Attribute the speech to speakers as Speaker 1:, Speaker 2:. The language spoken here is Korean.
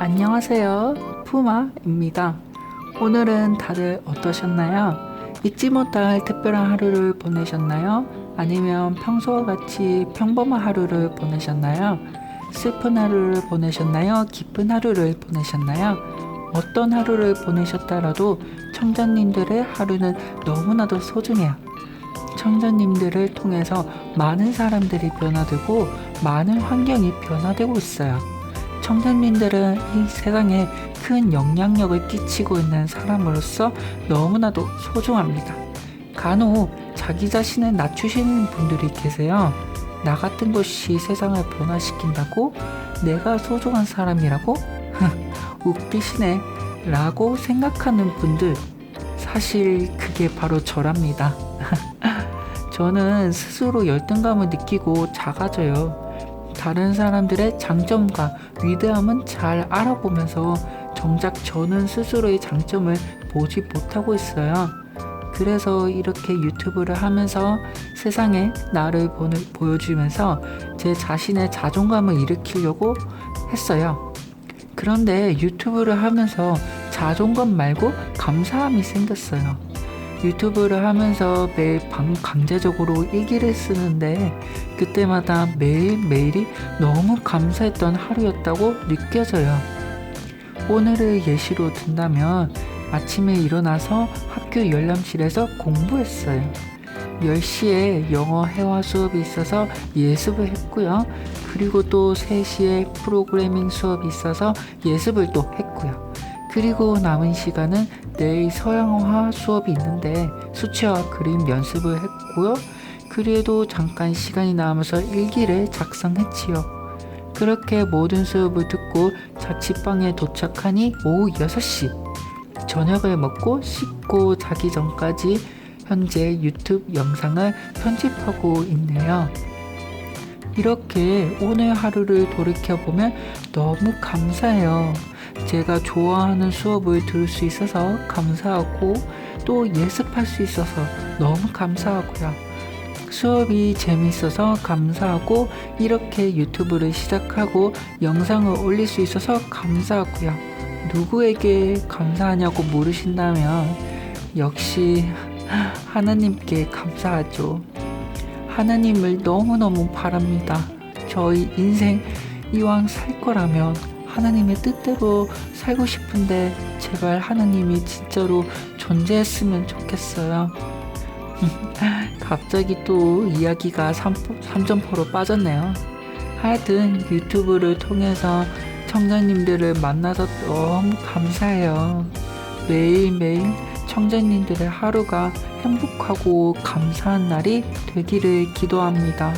Speaker 1: 안녕하세요. 푸마입니다. 오늘은 다들 어떠셨나요? 잊지 못할 특별한 하루를 보내셨나요? 아니면 평소와 같이 평범한 하루를 보내셨나요? 슬픈 하루를 보내셨나요? 기쁜 하루를 보내셨나요? 어떤 하루를 보내셨더라도 청자님들의 하루는 너무나도 소중해요. 청자님들을 통해서 많은 사람들이 변화되고 많은 환경이 변화되고 있어요. 청자님들은 이 세상에 큰 영향력을 끼치고 있는 사람으로서 너무나도 소중합니다. 간혹 자기 자신을 낮추시는 분들이 계세요. 나 같은 것이 세상을 변화시킨다고? 내가 소중한 사람이라고? 웃기시네. 라고 생각하는 분들. 사실 그게 바로 저랍니다. 저는 스스로 열등감을 느끼고 작아져요. 다른 사람들의 장점과 위대함은 잘 알아보면서 정작 저는 스스로의 장점을 보지 못하고 있어요. 그래서 이렇게 유튜브를 하면서 세상에 나를 보는, 보여주면서 제 자신의 자존감을 일으키려고 했어요. 그런데 유튜브를 하면서 자존감 말고 감사함이 생겼어요. 유튜브를 하면서 매일 방 강제적으로 일기를 쓰는데 그때마다 매일매일이 너무 감사했던 하루였다고 느껴져요. 오늘을 예시로 든다면 아침에 일어나서 학교 열람실에서 공부했어요. 10시에 영어 회화 수업이 있어서 예습을 했고요. 그리고 또 3시에 프로그래밍 수업이 있어서 예습을 또 했고요. 그리고 남은 시간은 내일 서양화 수업이 있는데 수치와 그림 연습을 했고요. 그래도 잠깐 시간이 남아서 일기를 작성했지요. 그렇게 모든 수업을 듣고 자취방에 도착하니 오후 6시. 저녁을 먹고 씻고 자기 전까지 현재 유튜브 영상을 편집하고 있네요. 이렇게 오늘 하루를 돌이켜보면 너무 감사해요. 제가 좋아하는 수업을 들을 수 있어서 감사하고 또 예습할 수 있어서 너무 감사하고요. 수업이 재밌어서 감사하고 이렇게 유튜브를 시작하고 영상을 올릴 수 있어서 감사하고요. 누구에게 감사하냐고 물으신다면 역시 하나님께 감사하죠. 하나님을 너무너무 바랍니다. 저희 인생 이왕 살 거라면 하나님의 뜻대로 살고 싶은데 제발 하나님이 진짜로 존재했으면 좋겠어요. 갑자기 또 이야기가 3, 3점포로 빠졌네요. 하여튼 유튜브를 통해서 청자님들을 만나서 너무 감사해요. 매일매일 청자님들의 하루가 행복하고 감사한 날이 되기를 기도합니다.